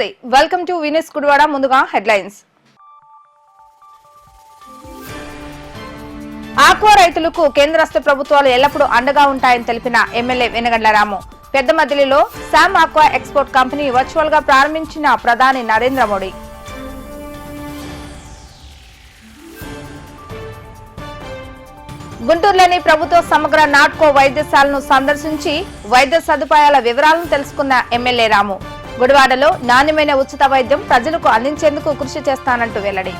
నమస్తే. Welcome to Venus కుడివాడ ముందుగా headlines aqua రైతులకు కేంద్ర రాష్ట్ర ప్రభుత్వాలు ఎల్లప్పుడూ అండగా ఉంటాయని తెలిపిన ఎమ్మెల్యే వెనగండ్ల రాము. పెద్ద మదిలిలో శామ్ ఆక్వా ఎక్స్పోర్ట్ కంపెనీ వర్చువల్గా ప్రారంభించిన ప్రధాని నరేంద్ర మోడీ. గుంటూరులోని ప్రభుత్వ సమగ్ర నాట్కో వైద్యశాలను సందర్శించి వైద్య సదుపాయాల వివరాలను తెలుసుకున్న ఎమ్మెల్యే రాము. గుడివాడలో నాణ్యమైన ఉచిత వైద్యం ప్రజలకు అందించేందుకు కృషి చేస్తానంటూ వెల్లడి.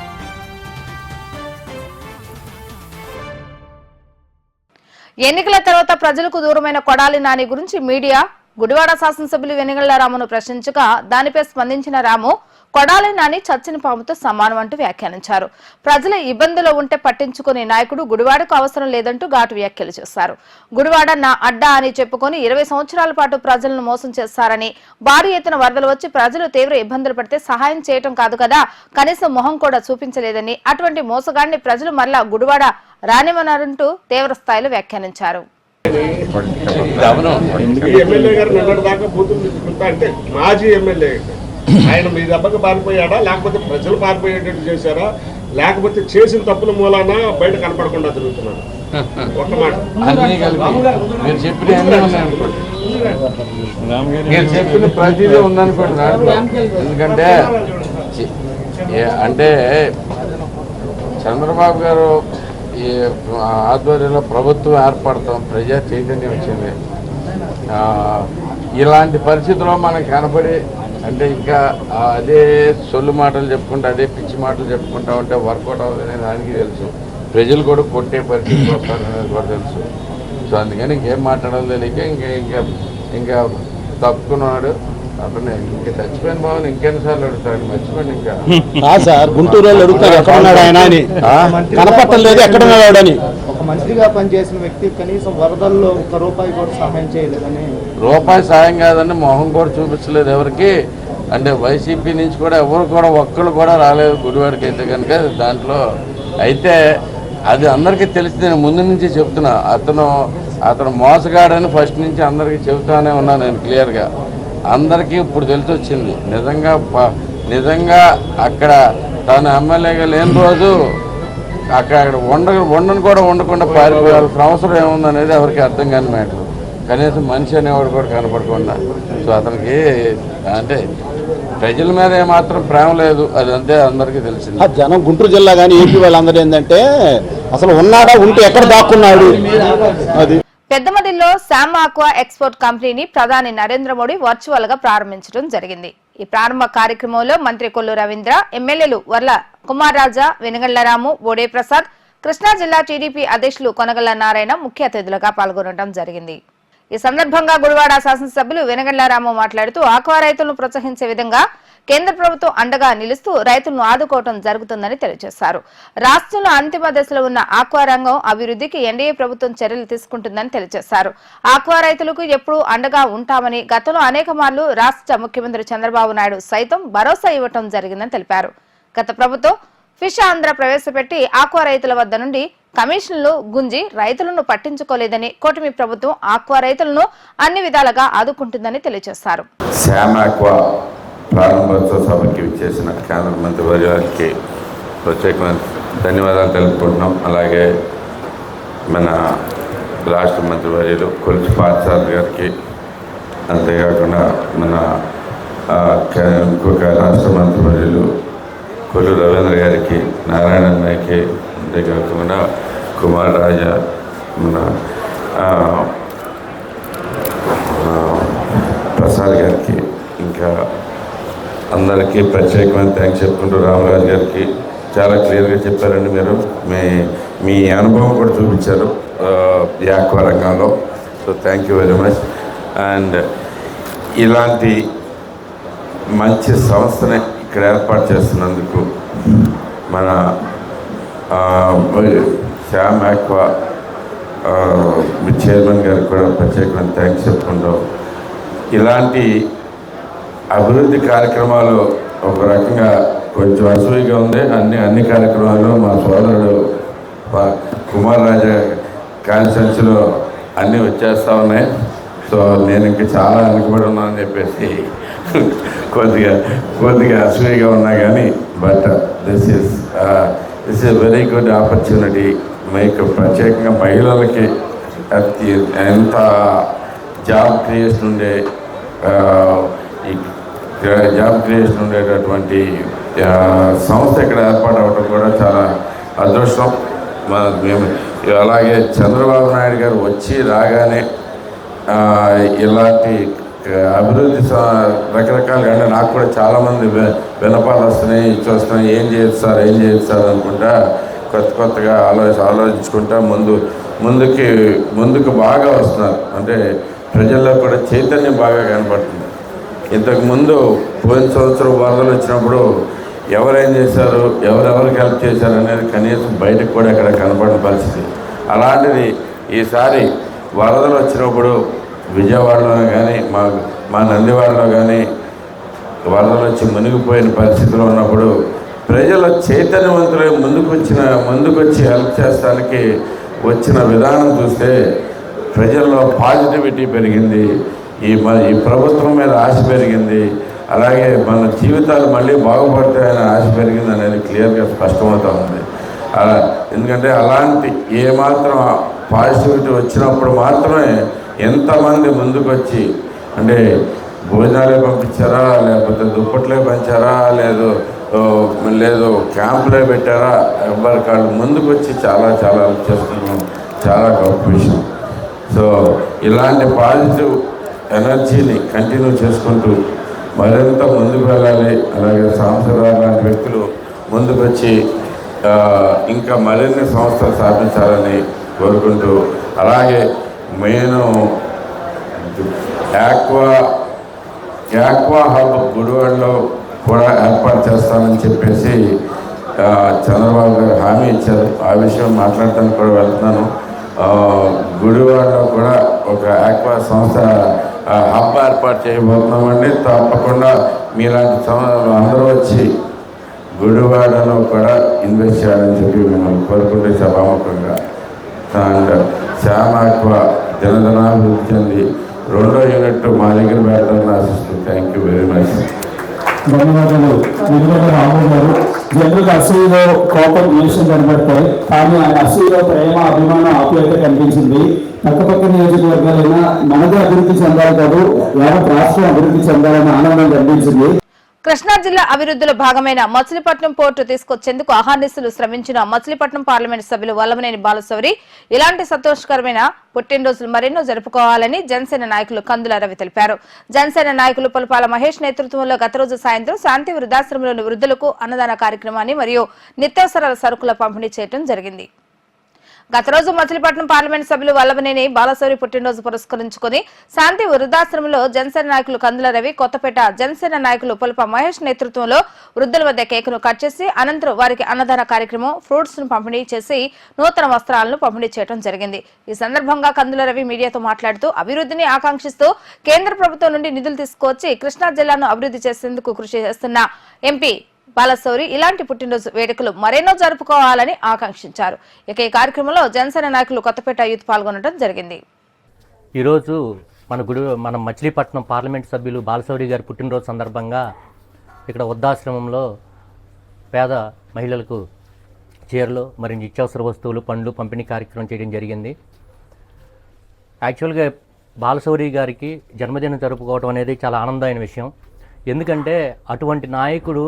ఎన్నికల తర్వాత ప్రజలకు దూరమైన కొడాలి నాని గురించి మీడియా గుడివాడ శాసనసభ్యులు వెనుగళ్ళ రామును ప్రశ్నించగా దానిపై స్పందించిన రాము కొడాలి నాని చచ్చిన పాముతో సమానం అంటూ వ్యాఖ్యానించారు. ప్రజల ఇబ్బందులు ఉంటే పట్టించుకునే నాయకుడు గుడివాడకు అవసరం లేదంటూ ఘాటు వ్యాఖ్యలు చేశారు. గుడివాడ నా అడ్డా అని చెప్పుకొని ఇరవై సంవత్సరాల పాటు ప్రజలను మోసం చేస్తారని భారీ ఎత్తున వరదలు వచ్చి ప్రజలు తీవ్ర ఇబ్బందులు పడితే సహాయం చేయటం కాదు కదా కనీసం మొహం కూడా చూపించలేదని అటువంటి మోసగాడిని ప్రజలు మరలా గుడివాడ రానివనారంటూ తీవ్ర స్థాయిలో వ్యాఖ్యానించారు. ఈ ఎమ్మెల్యే గారు నిన్నటి దాకా బూతులు తీసుకుంటా అంటే మాజీ ఎమ్మెల్యే. ఆయన మీ దెబ్బకి పారిపోయాడా? లేకపోతే ప్రజలు పారిపోయేటట్టు చేశారా? లేకపోతే చేసిన తప్పుల మూలాన బయట కనపడకుండా జరుగుతున్నాడు ఒక్క మాట. మీరు చెప్పిన చెప్పిన ప్రతిదీ ఉందనుకోండి ఎందుకంటే అంటే చంద్రబాబు గారు ఈ ఆధ్వర్యంలో ప్రభుత్వం ఏర్పడతాం ప్రజా చైతన్యం వచ్చింది. ఇలాంటి పరిస్థితుల్లో మనకు కనపడి అంటే ఇంకా అదే సొల్లు మాటలు చెప్పుకుంటూ అదే పిచ్చి మాటలు చెప్పుకుంటా ఉంటే వర్కౌట్ అవుతుంది దానికి తెలుసు. ప్రజలు కూడా కొట్టే పరిస్థితులు వస్తారనేది కూడా తెలుసు. సో అందుకని ఇంకేం మాట్లాడాలో తెలియక ఇంకా ఇంకా ఇంకా తప్పుకున్నాడు. అతను ఇంకా చచ్చిపోయిన బాబుని ఇంకెన్నిసార్లు అడుగుతాడు? మర్చిపోండి ఇంకా. సార్ గుంటూరు వాళ్ళు అడుగుతారు ఎక్కడ ఉన్నాడు ఆయన అని. ఆ? కనపట్టం లేదు ఎక్కడ ఉన్నాడు అని. మంత్రిగా పనిచేసిన వ్యక్తి కనీసం వరదల్లో ఒక్క రూపాయి కూడా సహాయం చేయలేదని. రూపాయి సాయం కాదని మొహం కూడా చూపించలేదు ఎవరికి. అంటే వైసీపీ నుంచి కూడా ఎవరు కూడా ఒక్కరు కూడా రాలేదు గుడివాడికి అయితే కనుక దాంట్లో. అయితే అది అందరికీ తెలిసి నేను ముందు నుంచి చెప్తున్నా. అతను అతను మోసగాడని ఫస్ట్ నుంచి అందరికీ చెబుతానే ఉన్నాను నేను క్లియర్గా. అందరికీ ఇప్పుడు తెలిసి వచ్చింది. నిజంగా ప- నిజంగా అక్కడ తాను ఎమ్మెల్యేగా లేని రోజు అక్కడ అక్కడ వండ వండను కూడా ఉండకుండా పారిపోయాల్సిన అవసరం ఏముందనేది ఎవరికి అర్థం కాని మ్యాటర్. కనీసం మనిషి అనేవాడు కూడా కనపడకుండా. సో అతనికి అంటే ప్రజల మీద ఏమాత్రం ప్రేమ లేదు అది అంతే అందరికీ తెలిసింది. ఆ జనం గుంటూరు జిల్లా కానీ ఏపీ వాళ్ళందరూ ఏంటంటే అసలు ఉన్నాడా ఉంటే ఎక్కడ దాక్కున్నాడు? అది. పెద్దమదిలో శామ్ ఆక్వా ఎక్స్పోర్ట్ కంపెనీని ప్రధాని నరేంద్ర మోడీ వర్చువల్గా ప్రారంభించడం జరిగింది. ఈ ప్రారంభ కార్యక్రమంలో మంత్రి కొల్లు రవీంద్ర ఎమ్మెల్యేలు వర్ల కుమార్ రాజా వెనుగళ్ళరాము బోడే ప్రసాద్ కృష్ణా జిల్లా టీడీపీ అధ్యక్షులు కొనగల్ల నారాయణ ముఖ్య అతిథులుగా పాల్గొనడం జరిగింది. ఈ సందర్భంగా గుడివాడ శాసనసభ్యులు వెనగళ్ళారాము మాట్లాడుతూ ఆక్వా రైతులను ప్రోత్సహించే విధంగా కేంద్ర ప్రభుత్వం అండగా నిలుస్తూ రైతులను ఆదుకోవడం జరుగుతుందని తెలియజేశారు. రాష్ట్రంలో అంతిమ దశలో ఉన్న ఆక్వా రంగం అభివృద్ధికి ఎన్డీఏ ప్రభుత్వం చర్యలు తీసుకుంటుందని తెలియజేశారు. ఆక్వా రైతులకు ఎప్పుడూ అండగా ఉంటామని గతంలో అనేక మార్లు రాష్ట్ర ముఖ్యమంత్రి చంద్రబాబు నాయుడు సైతం భరోసా ఇవ్వటం జరిగిందని తెలిపారు. గత ప్రభుత్వం ఫిష్ ఆంధ్ర ప్రవేశపెట్టి ఆక్వా రైతుల వద్ద నుండి కమిషన్లు గుంజి రైతులను పట్టించుకోలేదని కూటమి ప్రభుత్వం ఆక్వా రైతులను అన్ని విధాలుగా ఆదుకుంటుందని తెలియజేశారు. శ్యామ్ ఆక్వా ప్రారంభోత్సవ సభకి చేసిన కేంద్ర మంత్రి వర్యానికి ప్రత్యేకమైన ధన్యవాదాలు తెలుపుకుంటున్నాం. అలాగే మన రాష్ట్ర మంత్రి వర్యులు కొలిచి పాఠశాల గారికి అంతేకాకుండా మన ఇంకొక రాష్ట్ర మంత్రి వర్యులు కొల్లు రవీంద్ర గారికి నారాయణ అన్నయ్యకి అంతేకాకుండా కుమార్ రాజా మన ప్రసాద్ గారికి ఇంకా అందరికీ ప్రత్యేకమైన థ్యాంక్స్ చెప్పుకుంటూ రామరాజు గారికి చాలా క్లియర్గా చెప్పారండి మీరు. మీ మీ అనుభవం కూడా చూపించారు యాక్వా రంగంలో. So thank you very much and ఇలాంటి మంచి సంస్థనే ఇక్కడ ఏర్పాటు చేస్తున్నందుకు మన శ్యామ్ ఆక్వా మీ చైర్మన్ గారికి కూడా ప్రత్యేకమైన థ్యాంక్స్ చెప్పుకుంటాం ఇలాంటి అభివృద్ధి కార్యక్రమాలు ఒక రకంగా కొంచెం అసూయిగా ఉంది. అన్ని అన్ని కార్యక్రమాలు మా సోదరుడు కుమార్ రాజా కాన్స్టెన్సీలో అన్నీ వచ్చేస్తూ ఉన్నాయి. సో నేను ఇంకా చాలా వెనుకబడి ఉన్నానని చెప్పేసి కొద్దిగా కొద్దిగా అసూయగా ఉన్నా కానీ but this is this is very good opportunity మీకు ప్రత్యేకంగా మహిళలకి అతి ఎంత జాబ్ క్రియేషన్ ఉండే uh, జాబ్ క్రియేషన్ ఉండేటటువంటి uh, సంస్థ ఇక్కడ ఏర్పాటు అవ్వడం కూడా చాలా అదృష్టం. మన మేము అలాగే చంద్రబాబు నాయుడు గారు వచ్చి రాగానే uh, ఇలాంటి అభివృద్ధి రకరకాలుగా అంటే నాకు కూడా చాలామంది వినపాలు వస్తున్నాయి ఇచ్చి వస్తున్నాయి. ఏం చేయొచ్చు సార్ ఏం చేయొచ్చు సార్ అనుకుంటా కొత్త కొత్తగా ఆలోచి ఆలోచించుకుంటా ముందు ముందుకి ముందుకు బాగా వస్తున్నారు. అంటే ప్రజల్లో కూడా చైతన్యం బాగా కనపడుతుంది. ఇంతకు ముందు పోయిన సంవత్సరం వరదలు వచ్చినప్పుడు ఎవరేం చేశారు ఎవరెవరికి హెల్ప్ చేశారు అనేది కనీసం బయటకు కూడా అక్కడ కనపడిన పరిస్థితి. అలాంటిది ఈసారి వరదలు వచ్చినప్పుడు విజయవాడలో కానీ మా మా నందివాడలో కానీ వరదలు వచ్చి మునిగిపోయిన పరిస్థితిలో ఉన్నప్పుడు ప్రజల చైతన్యవంతులై ముందుకు వచ్చిన ముందుకొచ్చి హెల్ప్ చేస్తానికి వచ్చిన విధానం చూస్తే ప్రజల్లో పాజిటివిటీ పెరిగింది. ఈ మన ఈ ప్రభుత్వం మీద ఆశ పెరిగింది. అలాగే మన జీవితాలు మళ్ళీ బాగుపడతాయని ఆశ పెరిగింది అనేది క్లియర్గా స్పష్టమవుతూ ఉంది. అలా ఎందుకంటే అలాంటి ఏమాత్రం పాజిటివిటీ వచ్చినప్పుడు మాత్రమే ఎంతమంది ముందుకొచ్చి అంటే భోజనాలే పంపించారా లేకపోతే దుప్పట్లే పంచారా లేదు లేదు క్యాంపులే పెట్టారా ఎవరి కాళ్ళు ముందుకొచ్చి చాలా చాలా చేస్తున్నాం. చాలా గొప్ప విషయం. సో ఇలాంటి పాజిటివ్ ఎనర్జీని కంటిన్యూ చేసుకుంటూ మరింత ముందుకు వెళ్ళాలి. అలాగే సాంసరావు లాంటి వ్యక్తులు ముందుకొచ్చి ఇంకా మరిన్ని సంస్థలు స్థాపించాలని కోరుకుంటూ అలాగే నేను యాక్వా యాక్వా హబ్ గుడివాడలో కూడా ఏర్పాటు చేస్తానని చెప్పేసి చంద్రబాబు గారు హామీ ఇచ్చారు. ఆ విషయం మాట్లాడటానికి కూడా వెళ్తున్నాను. గుడివాడలో కూడా ఒక ఆక్వా సంస్థ హబ్ ఏర్పాటు చేయబోతున్నామండి. తప్పకుండా మీలాంటి అందరూ వచ్చి గుడివాడలో కూడా ఇన్వెస్ట్ చేయాలని చెప్పి మేము కోరుకుంటే సభాముఖంగా. అండ్ శ్యామ్ ఆక్వా దినదినాభివృద్ధి చెంది రెండో యూనిట్ మా దగ్గర పెట్టాలని ఆశిస్తుంది. థ్యాంక్ యూ వెరీ మచ్ ధన్యవాదాలు. నిరుగల రాము గారు జనరల్ అసూయలో కోపం నిమిషం కనబడతాయి. కానీ ఆయన అసూయలో ప్రేమ అభిమానం ఆప్యాయత కనిపించింది. పక్కపక్క నియోజకవర్గాలైనా మనదే అభివృద్ధి చెందాలి కాదు యావత్ రాష్ట్రం అభివృద్ధి చెందాలనే ఆనందం కనిపించింది. కృష్ణా జిల్లా అభివృద్ధిలో భాగమైన మచిలీపట్నం పోర్టు తీసుకొచ్చేందుకు అహార్నిశలు శ్రమించిన మచిలీపట్నం పార్లమెంట్ సభ్యులు వల్లమనేని బాలశౌరి ఇలాంటి సంతోషకరమైన పుట్టినరోజులు మరెన్నో జరుపుకోవాలని జనసేన నాయకులు కందుల రవి తెలిపారు. జనసేన నాయకులు పులపాల మహేష్ నేతృత్వంలో గత రోజు సాయంత్రం శాంతి వృద్ధాశ్రమంలోని వృద్ధులకు అన్నదాన కార్యక్రమాన్ని మరియు నిత్యావసరాల సరుకుల పంపిణీ చేయడం జరిగింది. గత రోజు మచిలీపట్నం పార్లమెంట్ సభ్యులు వల్లభనేని బాలశౌరి పుట్టినరోజు పురస్కరించుకుని శాంతి వృద్ధాశ్రమంలో జనసేన నాయకులు కందుల రవి కొత్తపేట జనసేన నాయకులు పులప మహేష్ నేతృత్వంలో వృద్ధుల వద్ద కేకును కట్ చేసి అనంతరం వారికి అన్నదాన కార్యక్రమం ఫ్రూట్స్ను పంపిణీ చేసి నూతన వస్త్రాలను పంపిణీ చేయడం జరిగింది. ఈ సందర్భంగా కందుల రవి మీడియాతో మాట్లాడుతూ అభివృద్ధిని ఆకాంక్షిస్తూ కేంద్ర ప్రభుత్వం నుండి నిధులు తీసుకువచ్చి కృష్ణా జిల్లాను అభివృద్ధి చేసేందుకు కృషి చేస్తున్న ఎంపీ బాలశౌరి ఇలాంటి పుట్టినరోజు వేడుకలు మరెన్నో జరుపుకోవాలని ఆకాంక్షించారు. ఇక ఈ కార్యక్రమంలో జనసేన నాయకులు కొత్తపేట యూత్ పాల్గొనడం జరిగింది. ఈరోజు మన గుడి మన మచిలీపట్నం పార్లమెంట్ సభ్యులు బాలశౌరి గారి పుట్టినరోజు సందర్భంగా ఇక్కడ వృద్ధాశ్రమంలో పేద మహిళలకు చీరలు మరి నిత్యావసర వస్తువులు పండ్లు పంపిణీ కార్యక్రమం చేయడం జరిగింది. యాక్చువల్గా బాలశౌరి గారికి జన్మదినం జరుపుకోవడం అనేది చాలా ఆనందమైన విషయం. ఎందుకంటే అటువంటి నాయకుడు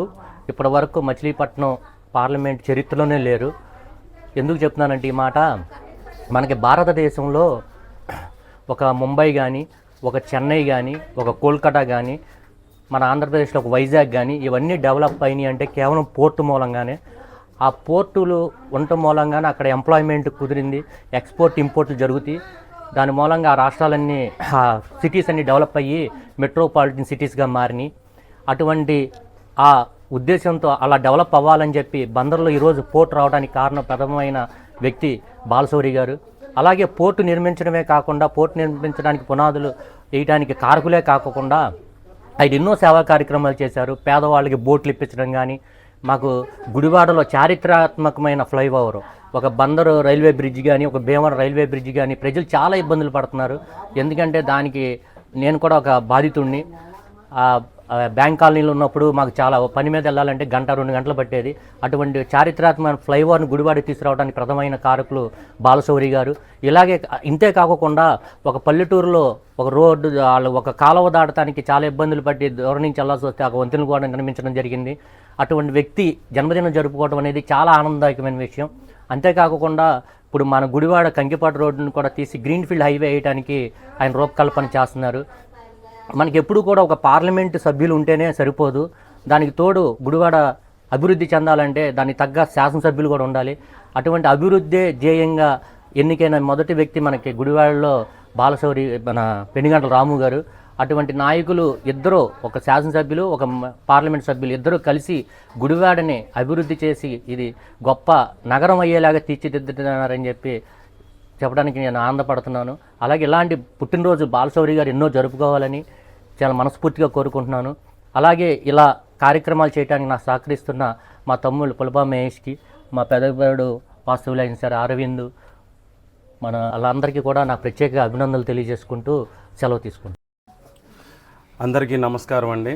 ఇప్పటివరకు మచిలీపట్నం పార్లమెంట్ చరిత్రలోనే లేరు. ఎందుకు చెప్తున్నానంటే ఈ మాట? మనకి భారతదేశంలో ఒక ముంబై కానీ ఒక చెన్నై కానీ ఒక కోల్కతా కానీ మన ఆంధ్రప్రదేశ్లో ఒక వైజాగ్ కానీ ఇవన్నీ డెవలప్ అయినాయి అంటే కేవలం పోర్టు మూలంగానే. ఆ పోర్టులు ఉండటం మూలంగానే అక్కడ ఎంప్లాయ్మెంట్ కుదిరింది ఎక్స్పోర్ట్ ఇంపోర్ట్లు జరుగుతాయి. దాని మూలంగా ఆ రాష్ట్రాలన్నీ ఆ సిటీస్ అన్నీ డెవలప్ అయ్యి మెట్రోపాలిటన్ సిటీస్గా మారినాయి. అటువంటి ఆ ఉద్దేశంతో అలా డెవలప్ అవ్వాలని చెప్పి బందర్లో ఈరోజు పోర్ట్ రావడానికి కారణం ప్రథమమైన వ్యక్తి బాలశౌరి గారు. అలాగే పోర్టు నిర్మించడమే కాకుండా పోర్టు నిర్మించడానికి పునాదులు వేయడానికి కారకులే కాకుండా ఆయన ఎన్నో సేవా కార్యక్రమాలు చేశారు. పేదవాళ్ళకి బోట్లు ఇప్పించడం కానీ మాకు గుడివాడలో చారిత్రాత్మకమైన ఫ్లైఓవర్ ఒక బందరు రైల్వే బ్రిడ్జ్ కానీ ఒక భీమవరం రైల్వే బ్రిడ్జ్ కానీ ప్రజలు చాలా ఇబ్బందులు పడుతున్నారు. ఎందుకంటే దానికి నేను కూడా ఒక బాధితుడిని బ్యాంక్ కాలనీలో ఉన్నప్పుడు మాకు చాలా పని మీద వెళ్ళాలంటే గంట రెండు గంటలు పట్టేది. అటువంటి చారిత్రాత్మక ఫ్లైఓవర్ని గుడివాడి తీసుకురావడానికి ప్రథమైన కారకులు బాలశౌరి గారు. ఇలాగే ఇంతే కాకుండా ఒక పల్లెటూరులో ఒక రోడ్డు వాళ్ళు ఒక కాలువ దాటడానికి చాలా ఇబ్బందులు పట్టి దూరం నుంచి వెళ్ళాల్సి వస్తే ఆ వంతెన కూడా నిర్మించడం జరిగింది. అటువంటి వ్యక్తి జన్మదినం జరుపుకోవడం అనేది చాలా ఆనందదాయకమైన విషయం. అంతేకాకుండా ఇప్పుడు మన గుడివాడ కంకిపాటు రోడ్డును కూడా తీసి గ్రీన్ఫీల్డ్ హైవే వేయడానికి ఆయన రూపకల్పన చేస్తున్నారు. మనకి ఎప్పుడు కూడా ఒక పార్లమెంటు సభ్యులు ఉంటేనే సరిపోదు. దానికి తోడు గుడివాడ అభివృద్ధి చెందాలంటే దానికి తగ్గ శాసనసభ్యులు కూడా ఉండాలి. అటువంటి అభివృద్ధే ధ్యేయంగా ఎన్నికైన మొదటి వ్యక్తి మనకి గుడివాడలో బాలశౌరి మన పెనుగంటల రాము గారు. అటువంటి నాయకులు ఇద్దరు ఒక శాసనసభ్యులు ఒక పార్లమెంట్ సభ్యులు ఇద్దరు కలిసి గుడివాడని అభివృద్ధి చేసి ఇది గొప్ప నగరం అయ్యేలాగా తీర్చిదిద్దుతున్నారని చెప్పి చెప్పడానికి నేను ఆనందపడుతున్నాను. అలాగే ఇలాంటి పుట్టినరోజు బాలశౌరి గారు ఎన్నో జరుపుకోవాలని చాలా మనస్ఫూర్తిగా కోరుకుంటున్నాను. అలాగే ఇలా కార్యక్రమాలు చేయడానికి నాకు సహకరిస్తున్న మా తమ్ముళ్ళు పులపా మహేష్కి మా పెద్దవాడు వాస్తవులైన సార్ అరవింద్ మన వాళ్ళందరికీ కూడా నా ప్రత్యేక అభినందనలు తెలియజేసుకుంటూ సెలవు తీసుకుంటాను అందరికీ నమస్కారం అండి.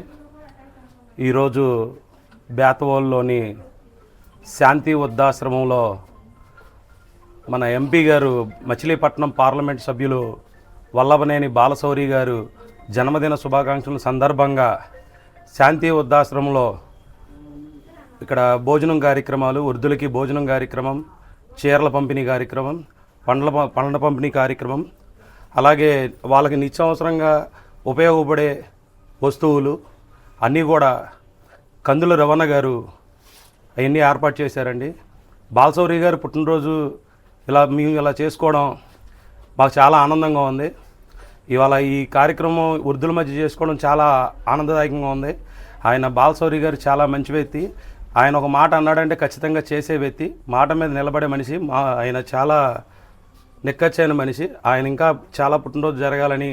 ఈరోజు బేతవోల్లోని శాంతి వృద్ధాశ్రమంలో మన ఎంపీ గారు మచిలీపట్నం పార్లమెంట్ సభ్యులు వల్లభనేని బాలశౌరి గారు జన్మదిన శుభాకాంక్షల సందర్భంగా శాంతి వృద్ధాశ్రమంలో ఇక్కడ భోజనం కార్యక్రమాలు వృద్ధులకి భోజనం కార్యక్రమం చీరల పంపిణీ కార్యక్రమం పండ్ల పండ్ల పంపిణీ కార్యక్రమం అలాగే వాళ్ళకి నిత్యావసరంగా ఉపయోగపడే వస్తువులు అన్నీ కూడా కందుల రవణ గారు అవన్నీ ఏర్పాటు చేశారండి. బాలసౌరి గారు పుట్టినరోజు ఇలా మేము ఇలా చేసుకోవడం మాకు చాలా ఆనందంగా ఉంది. ఇవాళ ఈ కార్యక్రమం వృద్ధుల మధ్య చేసుకోవడం చాలా ఆనందదాయకంగా ఉంది. ఆయన బాలశౌరి గారు చాలా మంచి వ్యక్తి. ఆయన ఒక మాట అన్నాడంటే ఖచ్చితంగా చేసే వ్యక్తి. మాట మీద నిలబడే మనిషి. మా ఆయన చాలా నిక్కచ్చైన మనిషి. ఆయన ఇంకా చాలా పుట్టినరోజు జరగాలని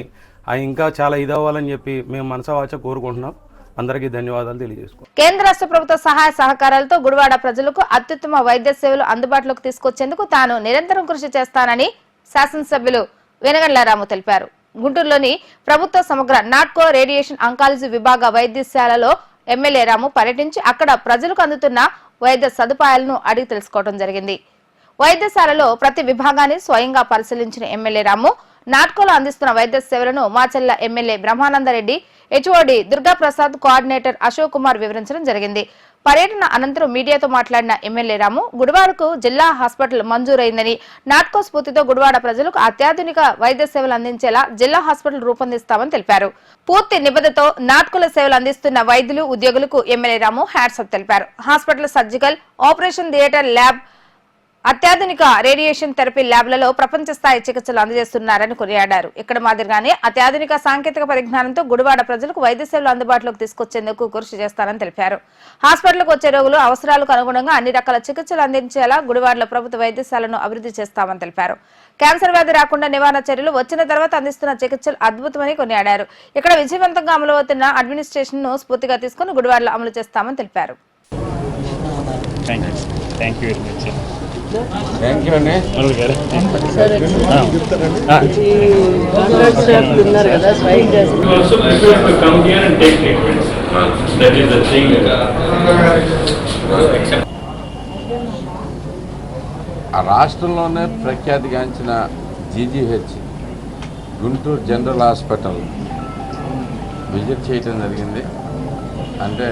ఆయన ఇంకా చాలా ఇదవ్వాలని చెప్పి మేము మనసవాచ కోరుకుంటున్నాం. అందరికీ ధన్యవాదాలు తెలియజేసుకో కేంద్ర రాష్ట్ర ప్రభుత్వ సహాయ సహకారాలతో గుడివాడ ప్రజలకు అత్యుత్తమ వైద్య సేవలు అందుబాటులోకి తీసుకొచ్చేందుకు తాను నిరంతరం కృషి చేస్తానని శాసనసభ్యులు వెనగండ్ల రాము తెలిపారు. గుంటూరులోని ప్రభుత్వ సమగ్ర నాట్కో రేడియేషన్ అంకాలజీ విభాగ వైద్యశాలలో ఎమ్మెల్యే రాము పర్యటించి అక్కడ ప్రజలకు అందుతున్న వైద్య సదుపాయాలను అడిగి తెలుసుకోవడం జరిగింది. వైద్యశాలలో ప్రతి విభాగాన్ని స్వయంగా పరిశీలించిన ఎమ్మెల్యే రాము నాట్కోలో అందిస్తున్న వైద్య సేవలను Macherla MLA Brahmanandareddy HOD Durgaprasad coordinator Ashok Kumar వివరించడం జరిగింది. పర్యటన అనంతరం మీడియాతో మాట్లాడిన ఎమ్మెల్యే రాము గుడివాడకు జిల్లా హాస్పిటల్ మంజూరైందని నాట్కో స్ఫూర్తితో గుడివాడ ప్రజలకు అత్యాధునిక వైద్య సేవలు అందించేలా జిల్లా హాస్పిటల్ రూపొందిస్తామని తెలిపారు. పూర్తి నిబద్ధతో నాట్కుల సేవలు అందిస్తున్న వైద్యులు ఉద్యోగులకు ఎమ్మెల్యే రాము హ్యాట్సప్ తెలిపారు. Hospital surgical operation theatre lab అత్యాధునిక రేడియేషన్ థెరపీ ల్యాబ్లలో ప్రపంచ స్థాయి చికిత్సలు అందజేస్తున్నారని కొనియాడారు. ఇక్కడ మాదిరిగానే అత్యాధునిక సాంకేతిక పరిజ్ఞానంతో గుడివాడ ప్రజలకు వైద్య సేవలు అందుబాటులోకి తీసుకొచ్చేందుకు కృషి చేస్తారని తెలిపారు. హాస్పిటల్కు వచ్చే రోగులు అవసరాలకు అనుగుణంగా అన్ని రకాల చికిత్సలు అందించేలా గుడివాడలో ప్రభుత్వ వైద్యశాలను అభివృద్ధి చేస్తామని తెలిపారు. క్యాన్సర్ వ్యాధి రాకుండా నివారణ చర్యలు వచ్చిన తర్వాత అందిస్తున్న చికిత్సలు అద్భుతమని కొనియాడారు. ఇక్కడ విజయవంతంగా అమలవుతున్న అడ్మినిస్ట్రేషన్ను స్ఫూర్తిగా తీసుకుని గుడివాడలో అమలు చేస్తామని తెలిపారు. థ్యాంక్ యూ అండి ఆ రాష్ట్రంలోనే ప్రఖ్యాతిగాంచిన GGH Guntur general hospital visit చేయటం జరిగింది. అంటే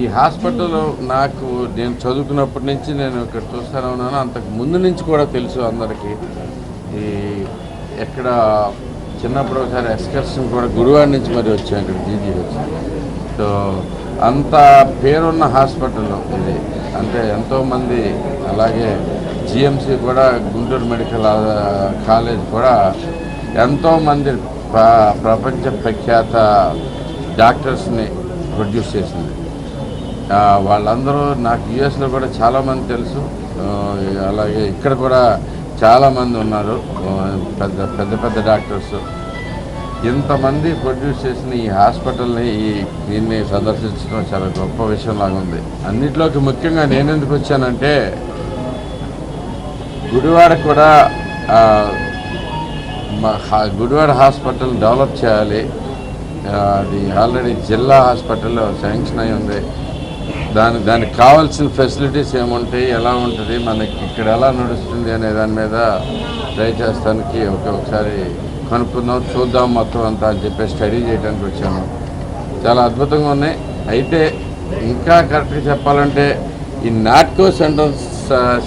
ఈ హాస్పిటల్ నాకు నేను చదువుకున్నప్పటి నుంచి నేను ఇక్కడ చూస్తూనే ఉన్నాను. అంతకు ముందు నుంచి కూడా తెలుసు అందరికీ. ఈ ఎక్కడ చిన్నప్పుడు ఒకసారి ఎక్స్కర్షన్ కూడా గురువారి నుంచి మరి వచ్చాం ఇక్కడ జీజీహెచ్ సో అంత పేరున్న హాస్పిటల్ ఇది అంటే ఎంతోమంది అలాగే జిఎంసి కూడా గుంటూరు మెడికల్ కాలేజ్ కూడా ఎంతోమంది ప్ర ప్రపంచ ప్రఖ్యాత డాక్టర్స్ని ప్రొడ్యూస్ చేసింది. వాళ్ళందరూ నాకు యుఎస్లో కూడా చాలామంది తెలుసు. అలాగే ఇక్కడ కూడా చాలామంది ఉన్నారు. పెద్ద పెద్ద పెద్ద డాక్టర్స్. ఇంతమంది ప్రొడ్యూస్ చేసిన ఈ హాస్పిటల్ని ఈ దీన్ని సందర్శించడం చాలా గొప్ప విషయం లాగా ఉంది. అన్నిట్లోకి ముఖ్యంగా నేను ఎందుకు వచ్చానంటే గుడివాడ కూడా గుడివాడ హాస్పిటల్ డెవలప్ చేయాలి. అది ఆల్రెడీ జిల్లా హాస్పిటల్లో శాంక్షన్ అయి ఉంది. దాని దానికి కావాల్సిన ఫెసిలిటీస్ ఏముంటాయి? ఎలా ఉంటుంది? మనకి ఇక్కడ ఎలా నడుస్తుంది అనే దాని మీద ట్రై చేస్తానికి ఒకసారి కనుక్కుందాం చూద్దాం మొత్తం అంతా అని చెప్పి స్టడీ చేయడానికి వచ్చాను చాలా అద్భుతంగా ఉన్నాయి. అయితే ఇంకా కరెక్ట్గా చెప్పాలంటే ఈ నాట్కో సెంటర్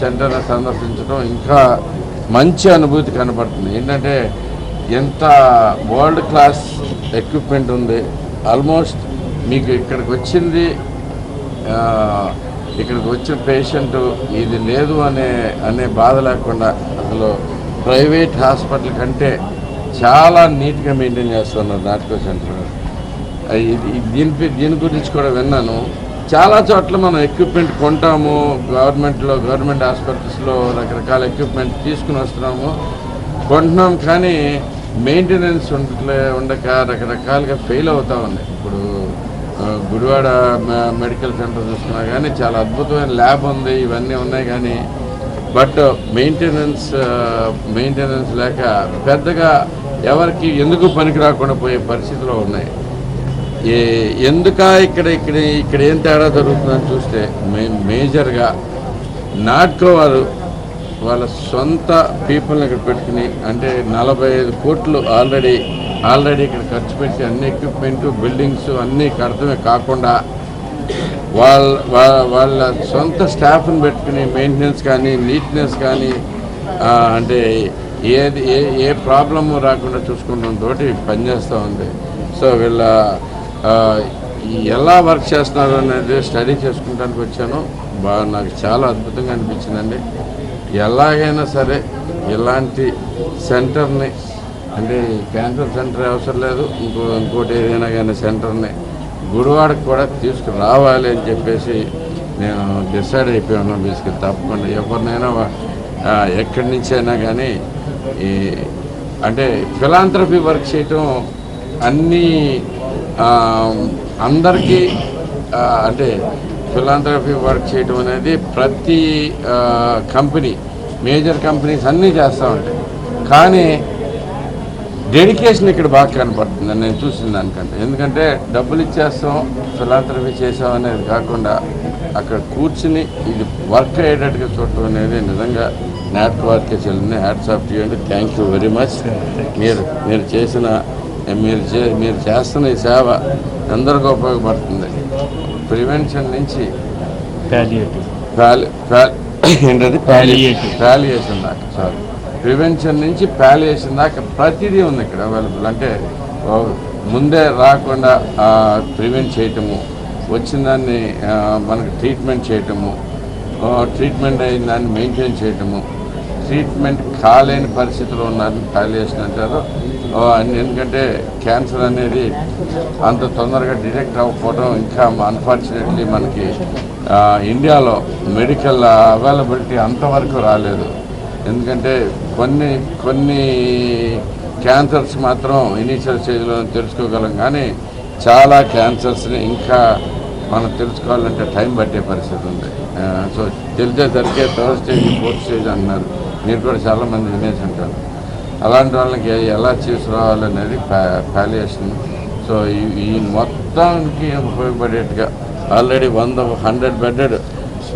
సెంటర్ను సందర్శించడం ఇంకా మంచి అనుభూతి కనపడుతుంది. ఏంటంటే ఎంత వరల్డ్ క్లాస్ ఎక్విప్మెంట్ ఉంది. ఆల్మోస్ట్ మీకు ఇక్కడికి వచ్చింది ఇక్కడికి వచ్చిన పేషెంట్ ఇది లేదు అనే అనే బాధ లేకుండా అసలు ప్రైవేట్ హాస్పిటల్ కంటే చాలా నీట్గా మెయింటైన్ చేస్తున్నారు నాటకో సెంటర్ ఇది దీని దీని గురించి కూడా విన్నాను. చాలా చోట్ల మనం ఎక్విప్మెంట్ కొంటాము గవర్నమెంట్లో గవర్నమెంట్ హాస్పిటల్స్లో రకరకాల ఎక్విప్మెంట్ తీసుకుని వస్తున్నాము. కొంటున్నాం కానీ మెయింటెనెన్స్ ఉండట్లే ఉండక రకరకాలుగా ఫెయిల్ అవుతా ఉంది ఇప్పుడు గుడివాడ మె- మెడికల్ సెంటర్ చూసుకున్నా కానీ చాలా అద్భుతమైన ల్యాబ్ ఉంది ఇవన్నీ ఉన్నాయి కానీ బట్ మెయింటెనెన్స్ మెయింటెనెన్స్ లేక పెద్దగా ఎవరికి ఎందుకు పనికి రాకుండా పోయే పరిస్థితిలో ఉన్నాయి. ఏ ఎందుక ఇక్కడ ఇక్కడ ఇక్కడ ఏం తేడా జరుగుతుందని చూస్తే మే మేజర్గా నాట్కో వారు వాళ్ళ సొంత పీపుల్ని ఇక్కడ పెట్టుకుని అంటే నలభై ఐదు కోట్లు ఆల్రెడీ ఆల్రెడీ ఇక్కడ ఖర్చు పెట్టి అన్ని ఎక్విప్మెంట్ బిల్డింగ్స్ అన్నీ కడతమే కాకుండా వాళ్ళ వాళ్ళ సొంత స్టాఫ్ని పెట్టుకుని మెయింటెనెన్స్ కానీ నీట్నెస్ కానీ అంటే ఏది ఏ ఏ ప్రాబ్లము రాకుండా చూసుకుంటాం తోటి పనిచేస్తూ ఉంది. సో వీళ్ళ ఎలా వర్క్ చేస్తున్నారు అనేది స్టడీ చేసుకుంటానికి వచ్చాను. బాగా నాకు చాలా అద్భుతంగా అనిపించిందండి. ఎలాగైనా సరే ఇలాంటి సెంటర్ని అంటే క్యాన్సర్ సెంటర్ అవసరం లేదు. ఇంకో ఇంకోటి ఏదైనా కానీ సెంటర్ని గుడివాడకు కూడా తీసుకురావాలి అని చెప్పేసి నేను డిసైడ్ అయిపోయాను బేసిక్గా తప్పకుండా ఎవరినైనా ఎక్కడి నుంచి అయినా కానీ ఈ అంటే ఫిలాంథ్రఫీ వర్క్ చేయటం అన్నీ అందరికీ అంటే ఫిలాంథ్రఫీ వర్క్ చేయటం అనేది ప్రతి కంపెనీ మేజర్ కంపెనీస్ అన్నీ చేస్తూ ఉంటాయి. కానీ డెడికేషన్ ఇక్కడ బాగా కనపడుతుంది. నేను చూసిన దానికంటే. ఎందుకంటే డబ్బులు ఇచ్చేస్తాం ఫిలాంథ్రఫీ చేసాం అనేది కాకుండా అక్కడ కూర్చుని ఇది వర్క్ అయ్యేటట్టుగా చూడటం అనేది నిజంగా నాట్ వర్క్ చెల్లింది హ్యాట్స్ ఆఫ్ చేయండి థ్యాంక్ యూ వెరీ మచ్ మీరు మీరు చేసిన మీరు చే మీరు చేస్తున్న ఈ సేవ అందరికీ ఉపయోగపడుతుంది. ప్రివెన్షన్ నుంచి ఏంటది. ప్యాలియేషన్ దాకా. సారీ ప్రివెన్షన్ నుంచి ప్యాలియేషన్ దాకా ప్రతిదీ ఉంది ఇక్కడ అవైలబుల్. అంటే ముందే రాకుండా ప్రివెంట్ చేయటము వచ్చిన దాన్ని మనకు ట్రీట్మెంట్ చేయటము ట్రీట్మెంట్ అయిన దాన్ని మెయింటైన్ చేయటము ట్రీట్మెంట్ కాలేని పరిస్థితిలో ఉన్నారని ప్యాలియేషన్ అంటారు. ఎందుకంటే క్యాన్సర్ అనేది అంత తొందరగా డిటెక్ట్ అవ్వకపోవడం ఇంకా అన్ఫార్చునేట్లీ మనకి ఇండియాలో మెడికల్ అవైలబిలిటీ అంతవరకు రాలేదు. ఎందుకంటే కొన్ని కొన్ని క్యాన్సర్స్ మాత్రం ఇనీషియల్ స్టేజ్లో తెలుసుకోగలం కానీ చాలా క్యాన్సర్స్ని ఇంకా మనం తెలుసుకోవాలంటే టైం పట్టే పరిస్థితి ఉంది. సో తెలిసేసరికి థర్డ్ స్టేజ్ ఫోర్త్ స్టేజ్ అన్నారు. మీరు కూడా చాలామంది వినేసి ఉంటారు. అలాంటి వాళ్ళకి ఎలా తీసుకురావాలనేది ప్యాలియేషన్ సో ఈ- మొత్తానికి ఉపయోగపడేట్టుగా ఆల్రెడీ వంద హండ్రెడ్ బెడ్డెడ్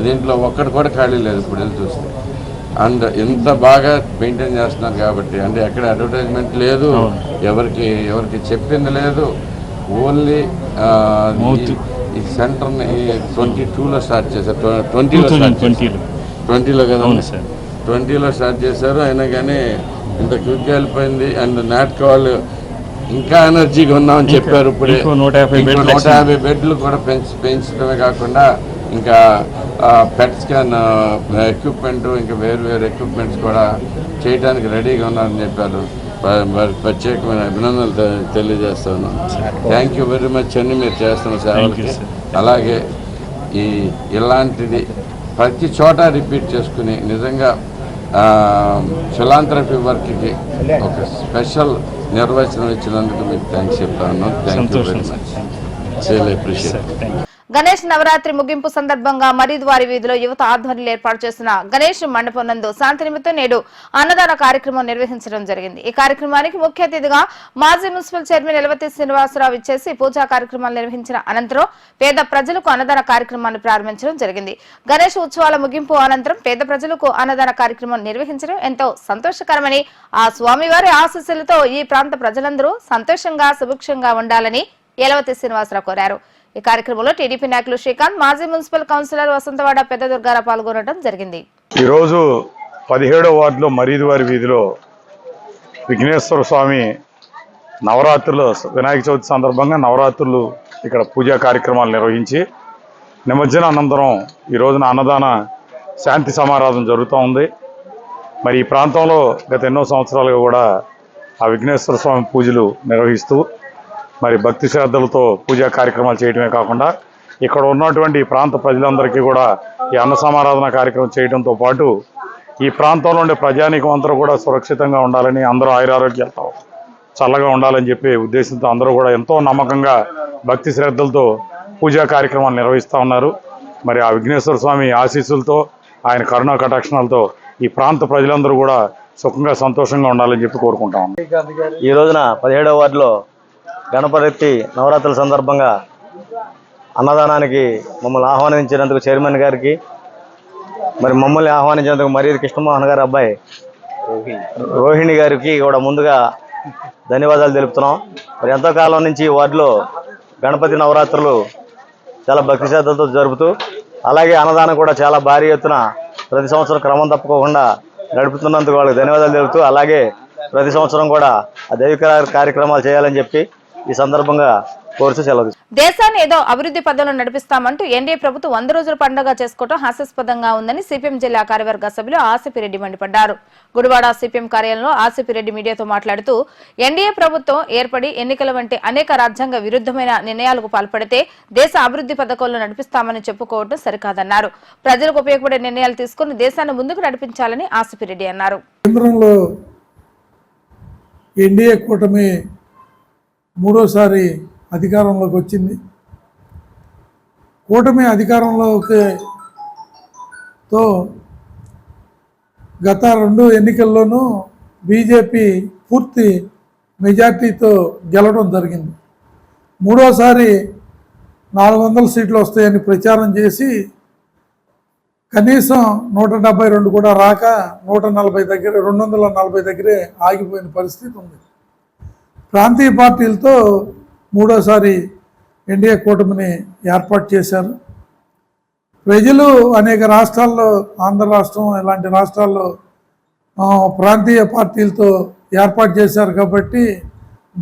దీంట్లో ఒక్కటి కూడా ఖాళీ లేదు ఇప్పుడు వెళ్ళి చూస్తే. అండ్ ఇంత బాగా మెయింటైన్ చేస్తున్నారు కాబట్టి అంటే ఎక్కడ అడ్వర్టైజ్మెంట్ లేదు ఎవరికి ఎవరికి చెప్పింది లేదు. ఓన్లీ ఈ సెంటర్ని ట్వంటీ టూలో స్టార్ట్ చేశారు. ట్వంటీలో ట్వంటీలో. కదా? ట్వంటీలో స్టార్ట్ చేశారు. అయినా కానీ ఇంత క్విక్గా వెళ్ళిపోయింది. అండ్ నాటక వాళ్ళు ఇంకా ఎనర్జీగా ఉన్నామని చెప్పారు ఇప్పుడే. నూట యాభై బెడ్లు కూడా పెంచి పెంచడమే కాకుండా ఇంకా పెట్ స్కాన్ ఎక్విప్మెంట్ ఇంకా వేరు వేరు ఎక్విప్మెంట్స్ కూడా చేయడానికి రెడీగా ఉన్నారని చెప్పారు. ప్రత్యేకమైన అభినందనలు తెలియజేస్తాను. థ్యాంక్ యూ వెరీ మచ్ అండి మీరు చేస్తున్న సేవలకి. అలాగే ఈ ఇలాంటిది ప్రతి చోట రిపీట్ చేసుకుని నిజంగా ఫిలాంథ్రఫీ వర్క్కి ఒక స్పెషల్ నిర్వచనం ఇచ్చినందుకు మీకు థ్యాంక్స్ చెప్తాను. Thank you very much real appreciate Ganesh Navratri ముగింపు సందర్భంగా మరీద్వారి వీధిలో యువత ఆధ్వర్యంలో ఏర్పాటు చేసిన గణేష్ మండపం నందు శాంతి నిమిత్తం నేడు అన్నదాన కార్యక్రమం నిర్వహించడం జరిగింది. ఈ కార్యక్రమానికి ముఖ్య అతిథిగా మాజీ మున్సిపల్ చైర్మన్ ఎలవతి శ్రీనివాసరావు ఇచ్చేసి పూజా కార్యక్రమాలు నిర్వహించిన అనంతరం పేద ప్రజలకు అన్నదాన కార్యక్రమాన్ని ప్రారంభించడం జరిగింది. గణేష్ ఉత్సవాల ముగింపు అనంతరం పేద ప్రజలకు అన్నదాన కార్యక్రమం నిర్వహించడం ఎంతో సంతోషకరమని ఆ స్వామివారి ఆశీస్సులతో ఈ ప్రాంత ప్రజలందరూ సంతోషంగా సుభిక్షంగా ఉండాలని ఎలవతి శ్రీనివాసరావు కోరారు. ఈ కార్యక్రమంలో టీడీపీ నాయకులు శ్రీకాంత్ మాజీ మున్సిపల్ కౌన్సిలర్ వసంతవాడ పెద్ద దుర్గారా పాల్గొనడం జరిగింది. ఈరోజు పదిహేడో వార్డులో మరీదువారి వీధిలో విఘ్నేశ్వర స్వామి నవరాత్రులు వినాయక చవితి సందర్భంగా నవరాత్రులు ఇక్కడ పూజా కార్యక్రమాలు నిర్వహించి నిమజ్జన అనంతరం ఈ రోజున అన్నదాన శాంతి సమారాధన జరుగుతూ ఉంది. మరి ఈ ప్రాంతంలో గత ఎన్నో సంవత్సరాలుగా కూడా ఆ విఘ్నేశ్వర స్వామి పూజలు నిర్వహిస్తూ మరి భక్తి శ్రద్ధలతో పూజా కార్యక్రమాలు చేయడమే కాకుండా ఇక్కడ ఉన్నటువంటి ప్రాంత ప్రజలందరికీ కూడా ఈ అన్న సమారాధన కార్యక్రమం చేయడంతో పాటు ఈ ప్రాంతంలో ఉండే ప్రజానీకం అందరూ కూడా సురక్షితంగా ఉండాలని అందరూ ఆయురారోగ్యాలతో చల్లగా ఉండాలని చెప్పి ఉద్దేశంతో అందరూ కూడా ఎంతో నమ్మకంగా భక్తి శ్రద్ధలతో పూజా కార్యక్రమాలు నిర్వహిస్తూ ఉన్నారు. మరి ఆ విఘ్నేశ్వర స్వామి ఆశీస్సులతో ఆయన కరుణా కటాక్షణాలతో ఈ ప్రాంత ప్రజలందరూ కూడా సుఖంగా సంతోషంగా ఉండాలని చెప్పి కోరుకుంటాం ఈ రోజున పదిహేడవ వార్డులో గణపతి నవరాత్రుల సందర్భంగా అన్నదానానికి మమ్మల్ని ఆహ్వానించినందుకు చైర్మన్ గారికి మరి మమ్మల్ని ఆహ్వానించినందుకు మరీ కృష్ణమోహన్ గారి అబ్బాయి రోహిణి గారికి కూడా ముందుగా ధన్యవాదాలు తెలుపుతున్నాం. మరి ఎంతో కాలం నుంచి వార్డులో గణపతి నవరాత్రులు చాలా భక్తి శ్రద్ధలతో జరుపుతూ అలాగే అన్నదానం కూడా చాలా భారీ ఎత్తున ప్రతి సంవత్సరం క్రమం తప్పకుండా నడుపుతున్నందుకు వాళ్ళకి ధన్యవాదాలు తెలుపుతూ అలాగే ప్రతి సంవత్సరం కూడా ఆ దైవిక కార్యక్రమాలు చేయాలని చెప్పి ఈ సందర్భంగా కోరుతూ సెలవు. దేశాన్ని ఏదో అభివృద్ధి పదంలో నడిపిస్తామంటూ ఎన్డీఏ ప్రభుత్వం వంద రోజుల పండుగ చేసుకోవడం హాస్యాస్పదంగా ఉందని సిపిఎం జిల్లా కార్యవర్గ సభ్యులు ఆసిపిరెడ్డి మండిపడ్డారు. గుడివాడ సిపిఎం కార్యాలయంలో ఆసిపిరెడ్డి మీడియాతో మాట్లాడుతూ ఎన్డీఏ ప్రభుత్వం ఏర్పడి ఎన్నికల వంటి అనేక రాజ్యాంగ విరుద్ధమైన నిర్ణయాలకు పాల్పడితే దేశ అభివృద్ధి పథకంలో నడిపిస్తామని చెప్పుకోవడం సరికాదన్నారు. ప్రజలకు ఉపయోగపడే నిర్ణయాలు తీసుకుని దేశాన్ని ముందుకు నడిపించాలని ఆసిపిరెడ్డి అన్నారు. కేంద్రంలో ఎన్డీఏ కూటమి మూడోసారి అధికారంలోకి వచ్చింది. కూటమి అధికారంలోకి తో గత రెండు ఎన్నికల్లోనూ బీజేపీ పూర్తి మెజార్టీతో గెలవడం జరిగింది. మూడోసారి నాలుగు వందల సీట్లు వస్తాయని ప్రచారం చేసి కనీసం నూట డెబ్బై రెండు కూడా రాక నూట నలభై దగ్గర రెండు వందల నలభై దగ్గరే ఆగిపోయిన పరిస్థితి ఉంది. ప్రాంతీయ పార్టీలతో మూడోసారి ఎన్డీఏ కూటమిని ఏర్పాటు చేశారు. ప్రజలు అనేక రాష్ట్రాల్లో ఆంధ్ర రాష్ట్రం ఇలాంటి రాష్ట్రాల్లో ప్రాంతీయ పార్టీలతో ఏర్పాటు చేశారు కాబట్టి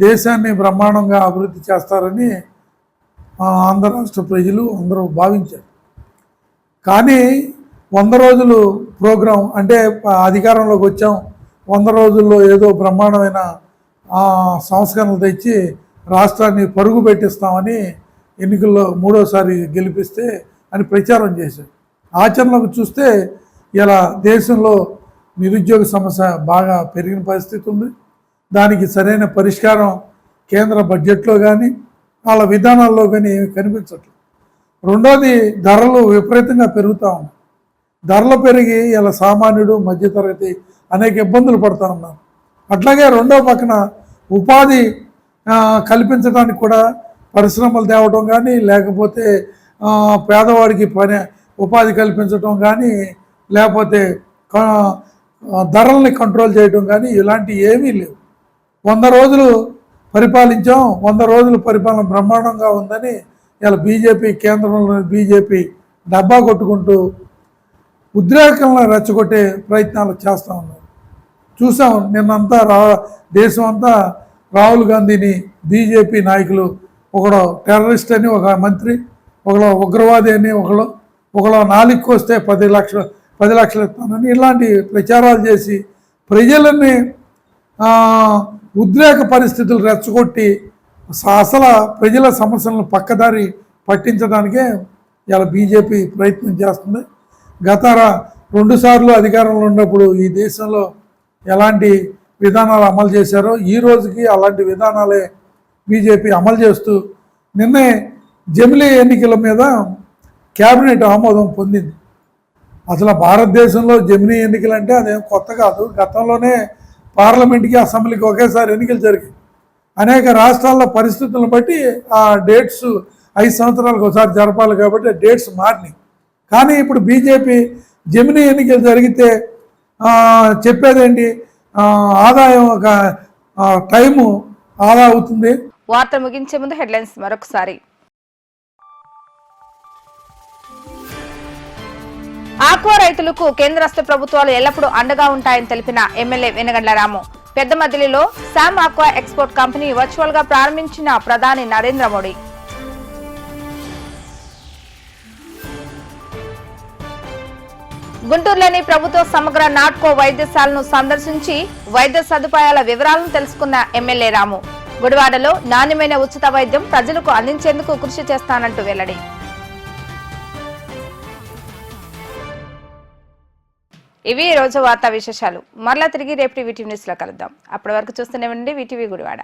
దేశాన్ని బ్రహ్మాండంగా అభివృద్ధి చేస్తారని ఆంధ్ర రాష్ట్ర ప్రజలు అందరూ భావించారు. కానీ వంద రోజులు ప్రోగ్రాం అంటే అధికారంలోకి వచ్చాం. వంద రోజుల్లో ఏదో బ్రహ్మాండమైన సంస్కరణలు తెచ్చి రాష్ట్రాన్ని పరుగు పెట్టిస్తామని ఎన్నికల్లో మూడోసారి గెలిపిస్తే అని ప్రచారం చేశారు. ఆచరణలోకి చూస్తే ఇలా దేశంలో నిరుద్యోగ సమస్య బాగా పెరిగిన పరిస్థితి ఉంది. దానికి సరైన పరిష్కారం కేంద్ర బడ్జెట్లో కానీ వాళ్ళ విధానాల్లో కానీ ఏమి కనిపించట్లేదు. రెండోది ధరలు విపరీతంగా పెరుగుతూ ఉన్నాయి. ధరలు పెరిగి ఇలా సామాన్యుడు మధ్యతరగతి అనేక ఇబ్బందులు పడుతూ ఉన్నారు. అట్లాగే రెండో పక్కన ఉపాధి కల్పించడానికి కూడా పరిశ్రమలు తేవటం కానీ లేకపోతే పేదవాడికి పని ఉపాధి కల్పించటం కానీ లేకపోతే ధరల్ని కంట్రోల్ చేయటం కానీ ఇలాంటి ఏమీ లేవు. వంద రోజులు పరిపాలించాం వంద రోజుల పరిపాలన బ్రహ్మాండంగా ఉందని ఇలా బీజేపీ కేంద్రంలోని బీజేపీ డబ్బా కొట్టుకుంటూ ఉద్రేకంలో రెచ్చగొట్టే ప్రయత్నాలు చేస్తూ ఉన్నారు చూసాం. నిన్నంతా రా దేశం అంతా రాహుల్ గాంధీని బీజేపీ నాయకులు ఒకడు టెర్రరిస్ట్ అని ఒక మంత్రి ఒకడు ఉగ్రవాది అని ఒకడు ఒకడు నాలుగుకి వస్తే పది లక్షలు పది లక్షలు ఇస్తానని ఇలాంటి ప్రచారాలు చేసి ప్రజలని ఉద్రేక పరిస్థితులు రెచ్చగొట్టి స- అసలు ప్రజల సమస్యలను పక్కదారి పట్టించడానికే ఇలా బీజేపీ ప్రయత్నం చేస్తుంది. గత రెండుసార్లు అధికారంలో ఉన్నప్పుడు ఈ దేశంలో ఎలాంటి విధానాలు అమలు చేశారో ఈ రోజుకి అలాంటి విధానాలే బీజేపీ అమలు చేస్తూ నిన్నే జమిలీ ఎన్నికల మీద కేబినెట్ ఆమోదం పొందింది. అసలు భారతదేశంలో జమినీ ఎన్నికలు అంటే అదేం కొత్త కాదు. గతంలోనే పార్లమెంట్కి అసెంబ్లీకి ఒకేసారి ఎన్నికలు జరిగాయి. అనేక రాష్ట్రాల్లో పరిస్థితులను బట్టి ఆ డేట్స్ ఐదు సంవత్సరాలకు ఒకసారి జరపాలి కాబట్టి డేట్స్ మారినాయి. కానీ ఇప్పుడు బీజేపీ జమినీ ఎన్నికలు జరిగితే చెప్పేదేంటి? ఆదాయం ఒక టైము ఆదా అవుతుంది. వార్త ముగించే ముందు హెడ్లైన్స్ మరొకసారి. ఆక్వా రైతులకు కేంద్ర రాష్ట్ర ప్రభుత్వాలు ఎల్లప్పుడూ అండగా ఉంటాయని తెలిపిన ఎమ్మెల్యే వెనగండ్ల రాము. పెద్ద మదిలిలో శామ్ ఆక్వా ఎక్స్పోర్ట్ కంపెనీ వర్చువల్గా ప్రారంభించిన ప్రధాని నరేంద్ర మోడీ. గుంటూరులోని ప్రభుత్వ సమగ్ర నాట్కో వైద్యశాలను సందర్శించి వైద్య సదుపాయాల వివరాలను తెలుసుకున్న ఎమ్మెల్యే రాము. గుడివాడలో నాణ్యమైన ఉచిత వైద్యం ప్రజలకు అందించేందుకు కృషి చేస్తానంటూ వెల్లడి. ఇవి రోజు వార్తా విశేషాలు. మరలా తిరిగి రేపటి వీటీవీ న్యూస్లో కలుద్దాం. అప్పటి వరకు చూస్తూనే ఉండి వీటీవీ గుడివాడ.